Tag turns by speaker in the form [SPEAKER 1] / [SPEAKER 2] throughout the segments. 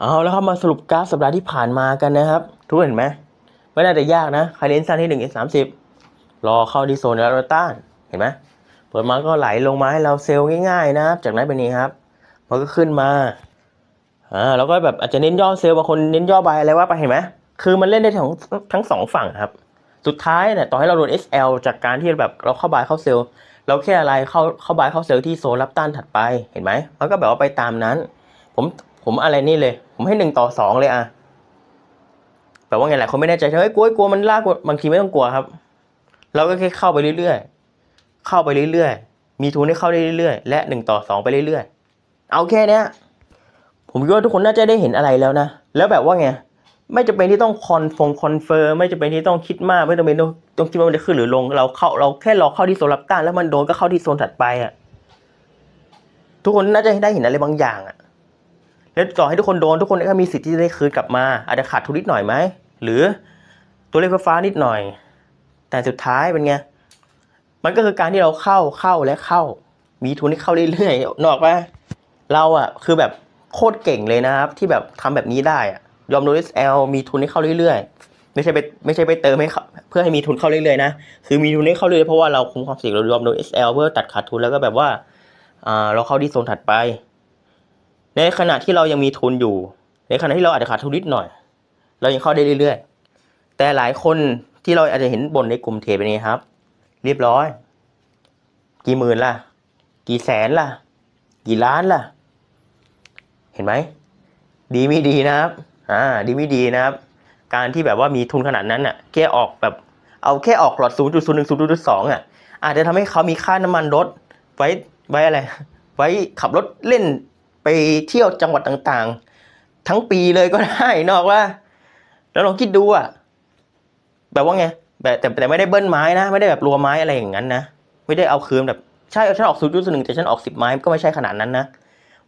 [SPEAKER 1] เอาแล้วครับมาสรุปกราฟสัปดาห์ที่ผ่านมากันนะครับ ทุกคนเห็นไหมไม่น่าจะยากนะใครเล่นสั้นที่หนึ่งสามสิบรอเข้าที่โซนแล้วต้านเห็นไหมเปิดมาก็ไหลลงมาให้เราเซลล์ง่ายๆนะครับ จากนั้นเป็นนี้ครับมันก็ขึ้นมาอ่าแล้วก็แบบอาจจะเน้นย่อเซลล์บางคนเน้นย่อบอะไรว่าไปเห็นไหมคือมันเล่นได้ทั้งทั้งสองฝั่งครับ สุดท้ายเนี่ยต่อให้เราโดน SL จากการที่แบบเราเข้าบายเข้าเซลล์เราแค่อะไรเข้าเข้าบายเข้าเซลล์ที่โซนรับต้านถัดไปเห็นไหมมันก็แบบว่าไปตามนั้น ผม ผมอะไรนี่เลย ผมให้หนึ่งต่อสองเลยอะแบบว่าไงหลายคนไม่แน่ใจเฮ้ยกลัวกลัวมันลากบางทีไม่ต้องกลัวครับ เราก็แค่เข้าไปเรื่อยๆเข้าไปเรื่อยๆมีทุนให้เข้าได้เรื่อยๆและหนึ่งต่อสองไปเรื่อยๆเอาแค่เนี้ยผมคิดว่าทุกคนน่าจะได้เห็นอะไรแล้วนะ แล้วแบบว่าไงไม่จำเป็นที่ต้องคอนฟงคอนเฟิร์มไม่จำเป็นที่ต้องคิดมากไม่จำเป็นต้องต้องคิดว่ามันจะขึ้นหรือลง เราเข้าเราแค่รอเข้าที่โซนรับต้านแล้วมันโดนก็เข้าที่โซนถัดไปอะทุกคนน่าจะได้เห็นอะไรบางอย่างอะ แล้วต่อให้ทุกคนโดนทุกคนก็มีสิทธิ์ที่จะได้คืนกลับมา อาจจะขาดทุนนิดหน่อยไหมหรือตัวเลขฟ้านิดหน่อย แต่สุดท้ายเป็นไงมันก็คือการที่เราเข้าเข้าและเข้า มีทุนที่เข้าเรื่อยๆนออกปเราอะคือแบบโคตรเก่งเลยนะครับ ที่แบบทำแบบนี้ได้อะยอมโดน SL มีทุนให้เข้าเรื่อยๆ ไม่ใช่ไปไม่ใช่ไปเติมให้เพื่อให้มีทุนเข้าเรื่อยๆนะคือมีทุนให้เข้าเรื่อยๆเพราะว่าเราคุมความเสี่ยงเรายอมโดน SL เพื่อตัดขาดทุนแล้วก็แบบว่าอ่าเราเข้าที่โซนถัดไป ในขณะที่เรายังมีทุนอยู่ ในขณะที่เราอาจจะขาดทุนนิดหน่อย เรายังเข้าได้เรื่อยๆ แต่หลายคนที่เราอาจจะเห็นบนในกลุ่มเทรดเป็นไงครับ เรียบร้อย กี่หมื่นล่ะ กี่แสนล่ะ กี่ล้านล่ะ เห็นไหม ดีไม่ดีนะครับ อ่า ดีไม่ดีนะครับ การที่แบบว่ามีทุนขนาดนั้นอะ แค่ออกแบบ เอาแค่ออกหลอด0 0 1 0 0 2อะ อาจจะทำให้เขามีค่าน้ำมันรถไว้ไว้อะไร ไว้ขับรถเล่น ไปเที่ยวจังหวัดต่างๆ ทั้งปีเลยก็ได้นอกว่า แล้วลองคิดดูอะแบบว่าไงแบบแต่แต่ไม่ได้เบิ้ลไม้นะ ไม่ได้แบบรัวไม้อะไรอย่างนั้นนะไม่ได้เอาคืนแบบใช่ฉันออกศูนย์จุดหนึ่งแต่ฉันออกสิบไม้ก็ไม่ใช่ขนาดนั้นนะ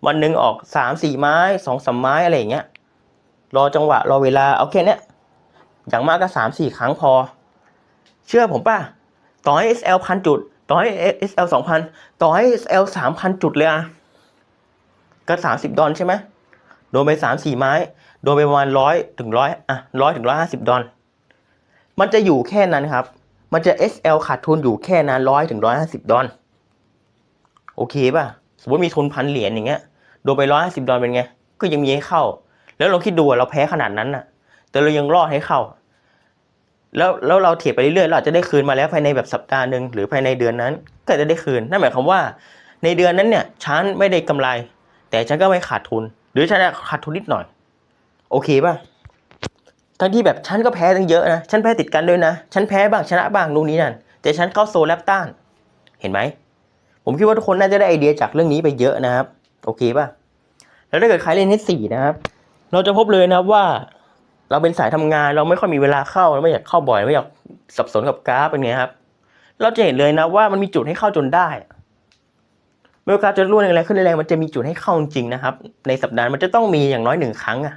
[SPEAKER 1] วันหนึ่งออกสามสี่ไม้สองสามไม้อะไรอย่างเงี้ยรอจังหวะ รอเวลาเอาแค่เนี้ยอย่างมากก็สามสี่ครั้งพอ เชื่อผมป่ะ ต่อให้ SL พันจุด ต่อให้ SL สองพันต่อให้ SL สามพันจุดเลยอะ ก็สามสิบดอลใช่ไหมโดนไปสามสี่ไม้ โดนไปประมาณร้อยถึงร้อยอะร้อยถึงร้อยห้าสิบดอลมันจะอยู่แค่นั้นครับ มันจะ SL ขาดทุนอยู่แค่นั้นร้อยถึงร้อยห้าสิบดอลโอเคป่ะ สมมติมีทุนพันเหรียญอย่างเงี้ย โดนไปร้อยห้าสิบดอลเป็นไง ก็ยังมีให้เข้า แล้วเราคิดดูอะเราแพ้ขนาดนั้นน่ะ แต่เรายังรอดให้เข้า แล้วแล้วเราเทรดไปเรื่อยๆเราอาจจะได้คืนมาแล้วภายในแบบสัปดาห์หนึ่งหรือภายในเดือนนั้น ก็จะได้คืน นั่นหมายความว่า ในเดือนนั้นเนี่ยฉันไม่ได้กำไร แต่ฉันก็ไม่ขาดทุน หรือฉันขาดทุนนิดหน่อย โอเคป่ะทั้งที่แบบฉันก็แพ้ตั้งเยอะนะ ฉันแพ้ติดกันด้วยนะ ฉันแพ้บ้างชนะบ้างนู่นนี่นั่น แต่ฉันเข้าโซนแลบต้าน เห็นไหม ผมคิดว่าทุกคนน่าจะได้ไอเดียจากเรื่องนี้ไปเยอะนะครับ โอเคป่ะ แล้วถ้าเกิดใครเล่นเฮสี่นะครับ เราจะพบเลยนะครับว่า เราเป็นสายทำงานเราไม่ค่อยมีเวลาเข้าเราไม่อยากเข้าบ่อยไม่อยากสับสนกับกราฟเป็นไงครับ เราจะเห็นเลยนะว่ามันมีจุดให้เข้าจนได้ มื่อกาฟจะร่วงแรงขึ้นแรงมันจะมีจุดให้เข้าจริงนะครับ ในสัปดาห์มันจะต้องมีอย่างน้อยหนึ่งครั้งอะ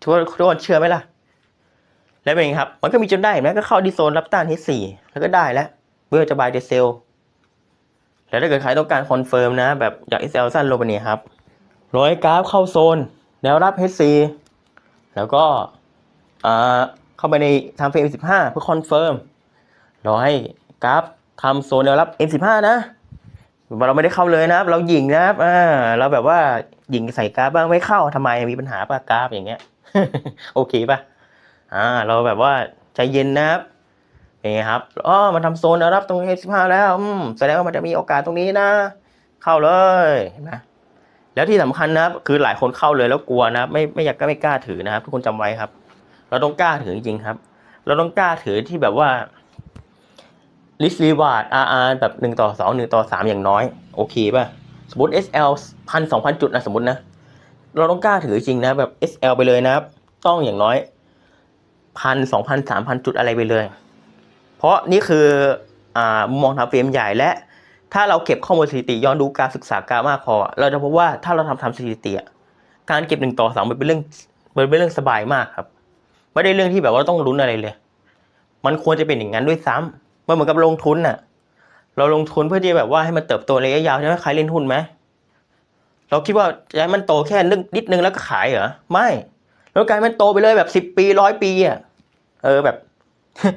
[SPEAKER 1] ทุกคนทุกคนเชื่อไหมล่ะ แล้วเป็นไงครับ มันก็มีจนได้เห็นไหมก็เข้าดีโซนรับต้านที่สี่แล้วก็ได้แล้วเพื่อจะบายเดเซลแล้วถ้าเกิดใครต้องการคอนเฟิร์มนะ แบบอยาก SL สั้นลงไปนี่ครับร้อยกราฟเข้าโซนแนวรับ HC แล้วก็เข้าไปในทำเฟรม15เพื่อคอนเฟิร์มรอให้กราฟทำโซนแนวรับ M15 นะ เราไม่ได้เข้าเลยนะครับ เราหยิงนะครับอ่าเราแบบว่าหยิงใส่กราฟบ้างไม่เข้าทำไมมีปัญหาปะกราฟอย่างเงี้ย โอเคป่ะอ่า เราแบบว่าใจเย็นนะครับเป็นไงครับอ๋อมาทำโซนรับตรง M15 แล้วอืมแสดงว่ามันจะมีโอกาสตรงนี้นะ เข้าเลยนไหมแล้วที่สำคัญนะครับ คือหลายคนเข้าเลยแล้วกลัวนะครับ ไม่ไม่อยากก็ไม่กล้าถือนะครับ ทุกคนจำไว้ครับ เราต้องกล้าถือจริงครับ เราต้องกล้าถือที่แบบว่า list reward RR แบบหนึ่งต่อสองหนึ่งต่อสามอย่างน้อย โอเคป่ะ สมมติ SL พันสองพันจุดนะสมมตินะ เราต้องกล้าถือจริงนะแบบ SL ไปเลยนะครับ ต้องอย่างน้อยพันสองพันสามพันจุดอะไรไปเลย เพราะนี่คืออ่ามุมมองทางเฟรมใหญ่และ ถ้าเราเก็บข้อมูลสถิติย้อนดูการศึกษาการมากพอ เราจะพบว่าถ้าเราทำทำสถิติการเก็บหนึ่งต่อสองมันเป็นเรื่องมันเป็นเรื่องสบายมากครับ ไม่ได้เรื่องที่แบบว่าต้องลุ้นอะไรเลย มันควรจะเป็นอย่างนั้นด้วยซ้ำ มันเหมือนกับลงทุนน่ะ เราลงทุนเพื่อที่แบบว่าให้มันเติบโตระยะยาวใช่ไหมใครเล่นหุ้นไหมเราคิดว่าจะให้มันโตแค่นิดนิดนึงแล้วก็ขายเหรอไม่ แล้วกลายมันโตไปเลยแบบสิบปีร้อยปีอะเออแบบ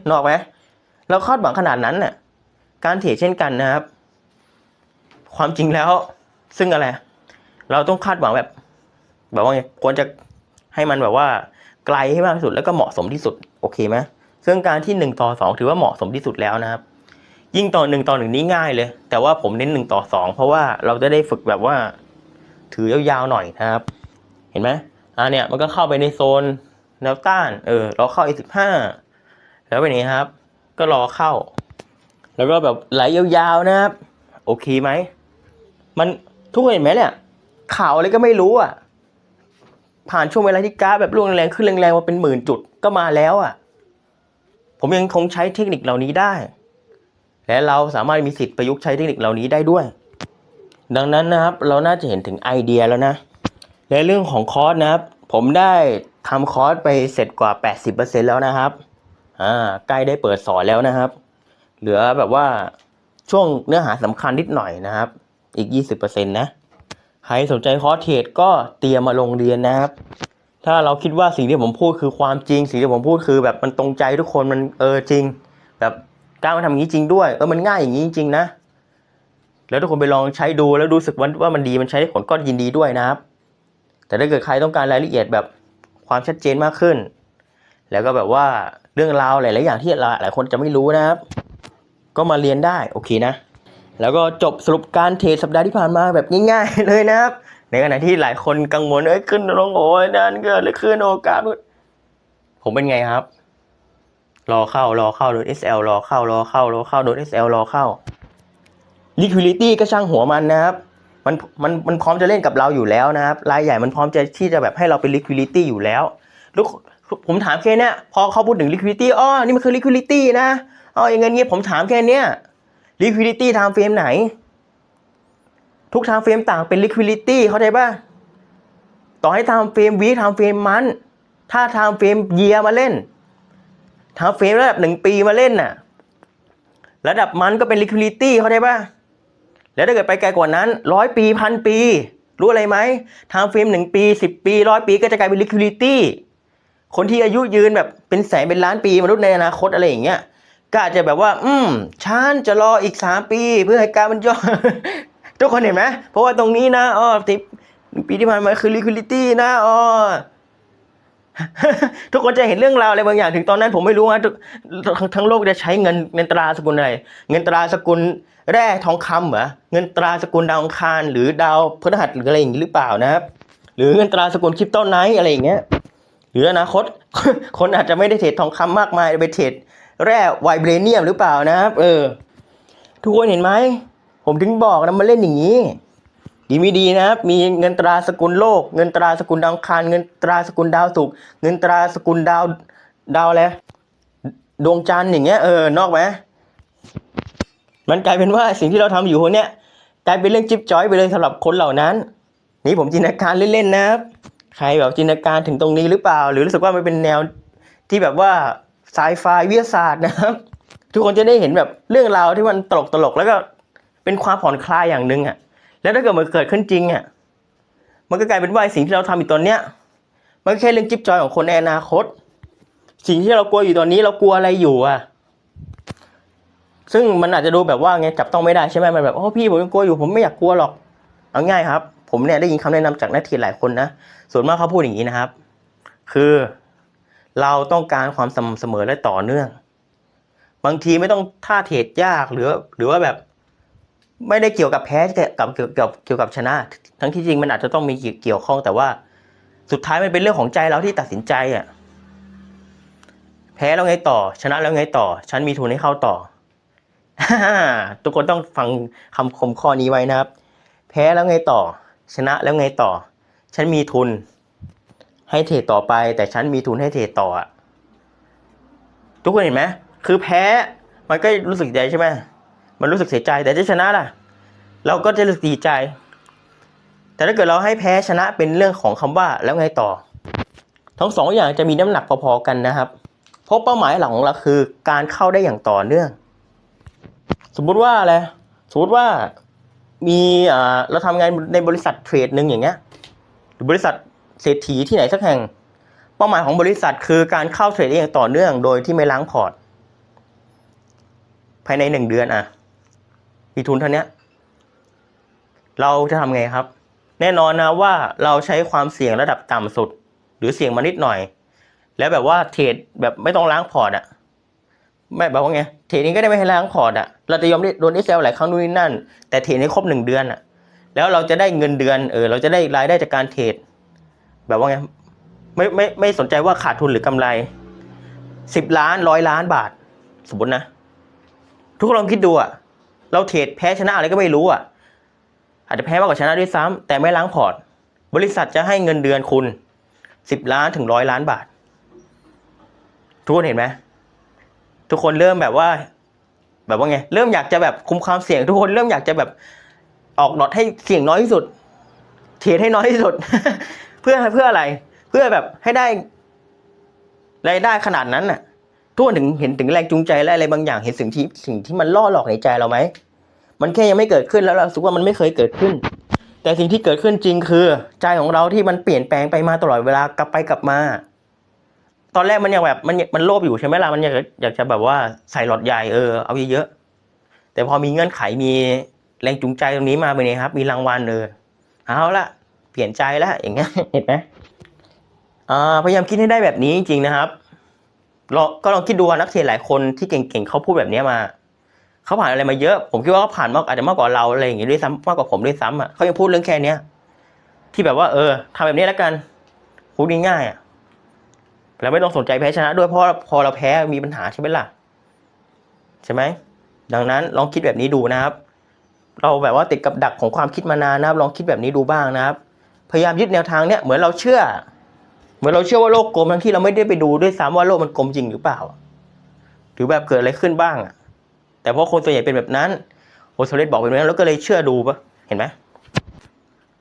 [SPEAKER 1] นออกไหมเราคาดหวังขนาดนั้นน่ะ การเทรดเช่นกันนะครับ ความจริงแล้ว ซึ่งอะไร เราต้องคาดหวังแบบ แบบว่าไงควรจะให้มันแบบว่าไกลให้มากที่สุดแล้วก็เหมาะสมที่สุด โอเคไหม ซึ่งการที่หนึ่งต่อสองถือว่าเหมาะสมที่สุดแล้วนะครับ ยิ่งต่อหนึ่งต่อหนึ่งนี้ง่ายเลย แต่ว่าผมเน้นหนึ่งต่อสองเพราะว่าเราจะได้ฝึกแบบว่า ถือยาวๆหน่อยนะครับ เห็นไหมอ่าเนี่ยมันก็เข้าไปในโซนแนวต้านเออรอเข้า A15 แล้วเป็นไงครับ ก็รอเข้า แล้วก็แบบไหลยาวๆนะครับ โอเคไหมมันทุกคนเห็นไหมเนี่ยข่าวอะไรก็ไม่รู้อะผ่านช่วงเวลาที่กราฟแบบร่วงแรงขึ้นแรงๆมาเป็นหมื่นจุดก็มาแล้วอะ ผมยังคงใช้เทคนิคเหล่านี้ได้ และเราสามารถมีสิทธิ์ประยุกต์ใช้เทคนิคเหล่านี้ได้ด้วย ดังนั้นนะครับเราน่าจะเห็นถึงไอเดียแล้วนะ และเรื่องของคอร์สนะครับ ผมได้ทำคอร์สไปเสร็จกว่า 80%แล้วนะครับอ่าใกล้ได้เปิดสอนแล้วนะครับ เหลือแบบว่าช่วงเนื้อหาสำคัญนิดหน่อยนะครับ อีก 20%นะ ใครสนใจคอร์สเทรดก็เตรียมมาลงเรียนนะครับ ถ้าเราคิดว่าสิ่งที่ผมพูดคือความจริง สิ่งที่ผมพูดคือแบบมันตรงใจทุกคนมันเออจริง แบบกล้ารมาทำอย่างนี้จริงด้วยเออมันง่ายอย่างนี้จริงๆนะ แล้วทุกคนไปลองใช้ดูแล้วรู้สึกว่าว่ามันดีมันใช้ได้ผลก็ยินดีด้วยนะครับ แต่ถ้าเกิดใครต้องการรายละเอียดแบบความชัดเจนมากขึ้น แล้วก็แบบว่าเรื่องราวหลายๆอย่างที่หลายคนจะไม่รู้นะครับ ก็มาเรียนได้โอเคนะ แล้วก็จบสรุปการเทรดสัปดาห์ที่ผ่านมาแบบง่ายๆเลยนะครับ ในขณะที่หลายคนกังวลเอ้ยขึ้นลงโอ้ยนั่นเกิดหรือขึ้นโอกาส ผมเป็นไงครับ รอเข้ารอเข้าโดน SL รอเข้ารอเข้ารอเข้าโดน SL รอเข้า liquidity ก็ช่างหัวมันนะครับ มันมันมันพร้อมจะเล่นกับเราอยู่แล้วนะครับรายใหญ่มันพร้อมจะที่จะแบบให้เราเป็น liquidity อยู่แล้วลูกผมถามแค่เนี้ยพอเขาพูดถึง liquidity อ๋อนี่มันคือ liquidity นะอ๋ออย่างเงี้ยเงี้ยผมถามแค่เนี้ย liquidity time frame ไหน ทุก time frame ต่างเป็น liquidity เข้าใจป่ะ ต่อให้ time frame week time frame month ถ้า time frame year มาเล่น time frame ระดับหนึ่งปีมาเล่นน่ะ ระดับมันก็เป็น liquidity เข้าใจป่ะ แล้วถ้าเกิดไปไกลกว่านั้นร้อยปีพันปี รู้อะไรไหมทางฟิล์มหนึ่งปีสิบปีร้อยปีก็จะกลายเป็น liquidity คนที่อายุยืนแบบเป็นแสนเป็นล้านปีมนุษย์ในอนาคตอะไรอย่างเงี้ยก็อาจจะแบบว่า อืมฉันจะรออีกสามปี เพื่อให้การมันย่อ ทุกคนเห็นไหมเพราะว่าตรงนี้นะอ๋อสิบปีที่ผ่านมาคือ liquidity นะอ๋อทุกคนจะเห็นเรื่องราวอะไรบางอย่างถึงตอนนั้นผมไม่รู้นะทุกทั้งทั้งโลกจะใช้เงินเงินตราสกุลอะไร เงินตราสกุลแร่ทองคำเหรอเงินตราสกุลดาวอังคารหรือดาวพฤหัสหรืออะไรอย่างนี้หรือเปล่านะครับ หรือเงินตราสกุลคริปโตไนท์อะไรอย่างเงี้ยหรืออนาคตคนอาจจะไม่ได้เทรดทองคำมากมายไปเทรดแร่ไวเบรเนียมหรือเปล่านะครับ เออ ทุกคนเห็นไหม ผมถึงบอกนะมาเล่นอย่างนี้ ดีไม่ดีนะครับ มีเงินตราสกุลโลก เงินตราสกุลดาวคาร เงินตราสกุลดาวศุกร์เงินตราสกุลดาวดาวอะไรดวงจันทร์อย่างเงี้ยเออนอกไหมมันกลายเป็นว่าสิ่งที่เราทำอยู่เนี่ยกลายเป็นเรื่องจิ๊บจ้อยไปเลยสำหรับคนเหล่านั้น นี่ผมจินตนาการเล่นๆนะครับ ใครแบบจินตนาการถึงตรงนี้หรือเปล่า หรือรู้สึกว่ามันเป็นแนวที่แบบว่าไซไฟวิทยาศาสตร์นะครับ ทุกคนจะได้เห็นแบบเรื่องราวที่มันตลกตลกๆแล้วก็ เป็นความผ่อนคลายอย่างหนึ่งอะ แล้วถ้าเกิดมันเกิดขึ้นจริงอะ มันก็กลายเป็นว่าสิ่งที่เราทำอยู่ตอนเนี้ย มันก็แค่เรื่องจิ๊บจอยของคนในอนาคต สิ่งที่เรากลัวอยู่ตอนนี้เรากลัวอะไรอยู่อะ ซึ่งมันอาจจะดูแบบว่าไงจับต้องไม่ได้ใช่ไหมมันแบบโอ้พี่ผมยังกลัวอยู่ผมไม่อยากกลัวหรอก เอาง่ายครับ ผมเนี่ยได้ยินคำแนะนำจากนักเทรดหลายคนนะ ส่วนมากเขาพูดอย่างนี้นะครับ คือเราต้องการความสม่ำเสมอและต่อเนื่อง บางทีไม่ต้องท่าเทรดยากหรือ หรือว่าแบบ ไม่ได้เกี่ยวกับแพ้กับเกี่ยวกับเกี่ยวกับชนะ ทั้งที่จริงมันอาจจะต้องมีเกี่ยวข้องแต่ว่าสุดท้ายมันเป็นเรื่องของใจเราที่ตัดสินใจอะแพ้แล้วไงต่อ ชนะแล้วไงต่อ ฉันมีทุนให้เข้าต่อทุกคนต้องฟังคำคมข้อนี้ไว้นะครับ แพ้แล้วไงต่อ ชนะแล้วไงต่อ ฉันมีทุน ให้เทรดต่อไป แต่ฉันมีทุนให้เทรดต่ออะทุกคนเห็นไหมคือแพ้มันก็รู้สึกใจใช่ไหม มันรู้สึกเสียใจ แต่ถ้าชนะล่ะ เราก็จะรู้สึกดีใจ แต่ถ้าเกิดเราให้แพ้ชนะเป็นเรื่องของคำว่าแล้วไงต่อ ทั้งสองอย่างจะมีน้ำหนักพอๆกันนะครับ เพราะเป้าหมายหลักของเราคือการเข้าได้อย่างต่อเนื่อง สมมุติว่าอะไร สมมติว่ามีอ่าเราทำงานในบริษัทเทรดหนึ่งอย่างเงี้ยหรือบริษัทเศรษฐีที่ไหนสักแห่ง เป้าหมายของบริษัทคือการเข้าเทรดอย่างต่อเนื่อง โดยที่ไม่ล้างพอร์ตภายในหนึ่งเดือนอะ มีทุนเท่านี้เราจะทำไงครับ แน่นอนนะว่าเราใช้ความเสี่ยงระดับต่ำสุด หรือเสี่ยงมานิดหน่อย แล้วแบบว่าเทรดแบบไม่ต้องล้างพอร์ตอะไม่แบบว่าไงเทรดนี้ก็ได้ไม่ให้ล้างพอร์ตอะเราจะยอมโดนเอสเซลหลายครั้งนู่นนี่นั่น แต่เทรดให้ครบหนึ่งเดือนอะแล้วเราจะได้เงินเดือนเออเราจะได้รายได้จากการเทรดแบบว่าไงไม่ไม่ไม่สนใจว่าขาดทุนหรือกำไรสิบล้านร้อยล้านบาท สมมตินะ ทุกคนลองคิดดูอะ เราเทรดแพ้ชนะอะไรก็ไม่รู้อะ อาจจะแพ้มากกว่าชนะด้วยซ้ำแต่ไม่ล้างพอร์ต บริษัทจะให้เงินเดือนคุณสิบล้านถึงร้อยล้านบาท ทุกคนเห็นไหมทุกคนเริ่มแบบว่า แบบว่าไง เริ่มอยากจะแบบคุมความเสี่ยง ทุกคนเริ่มอยากจะแบบออกดอทให้เสี่ยงน้อยที่สุด เทรดให้น้อยที่สุด เพื่อเพื่ออะไร เพื่อแบบให้ได้รายได้ขนาดนั้นน่ะ ทุกคนถึงเห็นถึงแรงจูงใจและอะไรบางอย่างเห็นสิ่งที่สิ่งที่มันล่อหลอกในใจเราไหมมันแค่ยังไม่เกิดขึ้นแล้วเราสึกว่ามันไม่เคยเกิดขึ้น แต่สิ่งที่เกิดขึ้นจริงคือ ใจของเราที่มันเปลี่ยนแปลงไปมาตลอดเวลากลับไปกลับมา ตอนแรกมันยังแบบมันมันโลภอยู่ใช่ไหมล่ะมันอยากอยากจะแบบว่าใส่หลอดใหญ่เออเอาเยอะๆแต่พอมีเงื่อนไขมีแรงจูงใจตรงนี้มาเป็นไงครับ มีรางวัลเออเอาละเปลี่ยนใจแล้วอย่างเงี้ยเห็นไหมอ่าพยายามคิดให้ได้แบบนี้จริงๆนะครับ ลองก็ลองคิดดูว่านักเทรดหลายคนที่เก่งๆเขาพูดแบบนี้มาเขาผ่านอะไรมาเยอะ ผมคิดว่าเขาผ่านมากอาจจะมากกว่าเราอะไรอย่างงี้ด้วยซ้ำมากกว่าผมด้วยซ้ำอะเขายังพูดเรื่องแค่เนี้ยที่แบบว่าเออทำแบบนี้แล้วกันพูดง่ายๆอะแล้วไม่ต้องสนใจแพ้ชนะ ด้วยเพราะพอเราแพ้มีปัญหาใช่ไหมล่ะใช่ไหมดังนั้นลองคิดแบบนี้ดูนะครับ เราแบบว่าติดกับดักของความคิดมานานนะครับ ลองคิดแบบนี้ดูบ้างนะครับ พยายามยึดแนวทางเนี้ยเหมือนเราเชื่อ เหมือนเราเชื่อว่าโลกกลมทั้งที่เราไม่ได้ไปดูด้วยซ้ำว่าโลกมันกลมจริงหรือเปล่า หรือแบบเกิดอะไรขึ้นบ้างอะ แต่เพราะคนส่วนใหญ่เป็นแบบนั้นโอโซเลสบอกเป็นแบบนั้นแล้วก็เลยเชื่อดูปะเห็นไหม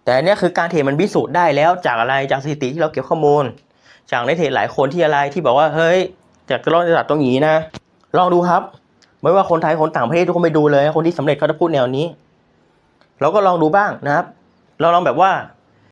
[SPEAKER 1] แต่อันเนี้ยคือการเทรดมันพิสูจน์ได้แล้วจากอะไรจากสถิติที่เราเก็บข้อมูล จากในเทรดหลายคนที่อะไรที่บอกว่าเฮ้ยจากจะลองระดับตรงนี้นะ ลองดูครับ ไม่ว่าคนไทยคนต่างประเทศทุกคนไปดูเลย คนที่สำเร็จเขาจะพูดแนวนี้ เราก็ลองดูบ้างนะครับ เราลองแบบว่า